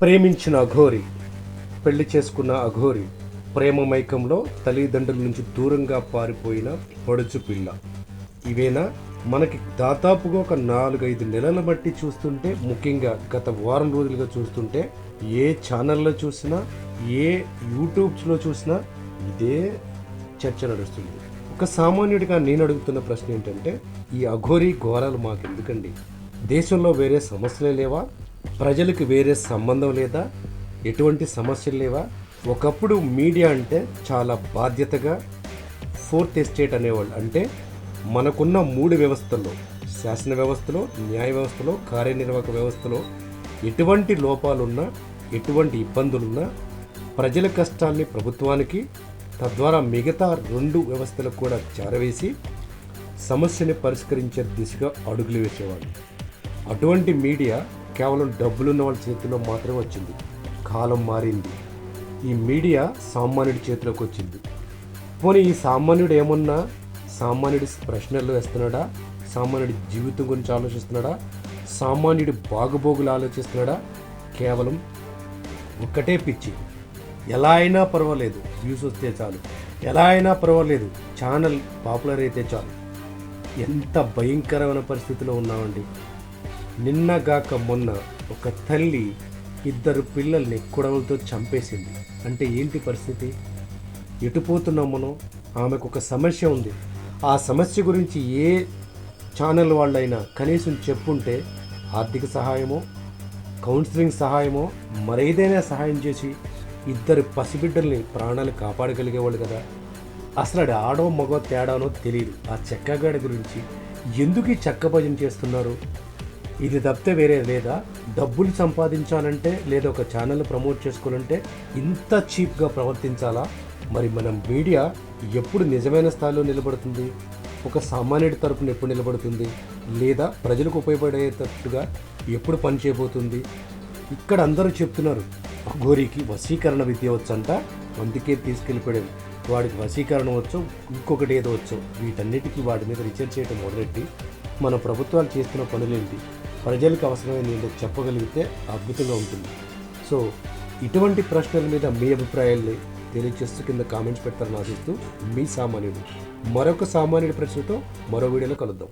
ప్రేమించిన అఘోరి పెళ్ళి చేసుకున్న అఘోరి ప్రేమ మైకంలో తల్లిదండ్రుల నుంచి దూరంగా పారిపోయిన పడుచు పిల్ల. ఇవేనా? మనకి దాదాపుగా ఒక నాలుగైదు నెలల బట్టి చూస్తుంటే ముఖ్యంగా గత వారం రోజులుగా చూస్తుంటే ఏ ఛానల్లో చూసినా ఏ యూట్యూబ్స్లో చూసినా ఇదే చర్చ నడుస్తుంది. ఒక సామాన్యుడిగా నేను అడుగుతున్న ప్రశ్న ఏంటంటే ఈ అఘోరీ ఘోరాలు మాకు ఎందుకండి దేశంలో వేరే సమస్యలే లేవా? ప్రజలకు వేరే సంబంధం లేదా? ఎటువంటి సమస్యలు లేవా? ఒకప్పుడు మీడియా అంటే చాలా బాధ్యతగా ఫోర్త్ ఎస్టేట్ అనేవాళ్ళు. అంటే మనకున్న మూడు వ్యవస్థల్లో శాసన వ్యవస్థలో న్యాయ వ్యవస్థలో కార్యనిర్వాహక వ్యవస్థలో ఎటువంటి లోపాలున్నా ఎటువంటి ఇబ్బందులున్నా ప్రజల కష్టాల్ని ప్రభుత్వానికి తద్వారా మిగతా రెండు వ్యవస్థలకు కూడా చేరవేసి సమస్యని పరిష్కరించే దిశగా అడుగులు వేసేవాళ్ళు. అటువంటి మీడియా కేవలం డబ్బులున్న వాళ్ళ చేతిలో మాత్రమే వచ్చింది. కాలం మారింది. ఈ మీడియా సామాన్యుడి చేతిలోకి వచ్చింది. పోనీ ఈ సామాన్యుడు ఏమన్నా సామాన్యుడి ప్రశ్నలు వేస్తున్నాడా? సామాన్యుడి జీవితం గురించి ఆలోచిస్తున్నాడా? సామాన్యుడి బాగుబోగులు ఆలోచిస్తున్నాడా? కేవలం ఒక్కటే పిచ్చి. ఎలా అయినా పర్వాలేదు. వ్యూస్ వస్తే చాలు. ఎలా అయినా పర్వాలేదు. ఛానల్ పాపులర్ అయితే చాలు. ఎంత భయంకరమైన పరిస్థితిలో ఉన్నామండి. నిన్నగాక మొన్న ఒక తల్లి ఇద్దరు పిల్లల్ని కుడవలతో చంపేసింది. అంటే ఏంటి పరిస్థితి? ఎటుపోతున్నాం మనం? ఆమెకు ఒక సమస్య ఉంది. ఆ సమస్య గురించి ఏ ఛానల్ వాళ్ళైనా కనీసం చెప్పుంటే ఆర్థిక సహాయమో కౌన్సిలింగ్ సహాయమో మరేదైనా సహాయం చేసి ఇద్దరు పసిబిడ్డల్ని ప్రాణాలు కాపాడగలిగేవాళ్ళు కదా. అసలు అది ఆడో మగో తేడానో తెలియదు ఆ చెక్కగాడి గురించి ఎందుకు ఈ చెక్క భజన చేస్తున్నారు? ఇది తప్పితే వేరే లేదా? డబ్బులు సంపాదించాలంటే లేదా ఒక ఛానల్ ప్రమోట్ చేసుకోవాలంటే ఇంత చీప్గా ప్రవర్తించాలా? మరి మనం మీడియా ఎప్పుడు నిజమైన స్థాయిలో నిలబడుతుంది? ఒక సామాన్యుడి తరపున ఎప్పుడు నిలబడుతుంది? లేదా ప్రజలకు ఉపయోగపడేటట్టుగా ఎప్పుడు పనిచేయబోతుంది ఇక్కడ అందరూ చెప్తున్నారు అఘోరికి వశీకరణ విద్య వచ్చంట అందుకే తీసుకెళ్ళిపోయాడు. వాడికి వశీకరణ వచ్చు ఇంకొకటి ఏదో వచ్చు. వీటన్నిటికీ వాటి మీద రీసెర్చ్ చేయడం మొదలెట్టి మన ప్రభుత్వాలు చేస్తున్న పనులేంటి? ప్రజలకు అవసరమైన ఏంటో చెప్పగలిగితే అద్భుతంగా ఉంటుంది. సో ఇటువంటి ప్రశ్నల మీద మీ అభిప్రాయాల్ని తెలియజేస్తూ కింద కామెంట్స్ పెడతారని ఆశిస్తూ మీ సామాన్యుడు. మరొక సామాన్యుడి ప్రశ్నతో మరో వీడియోలో కలుద్దాం.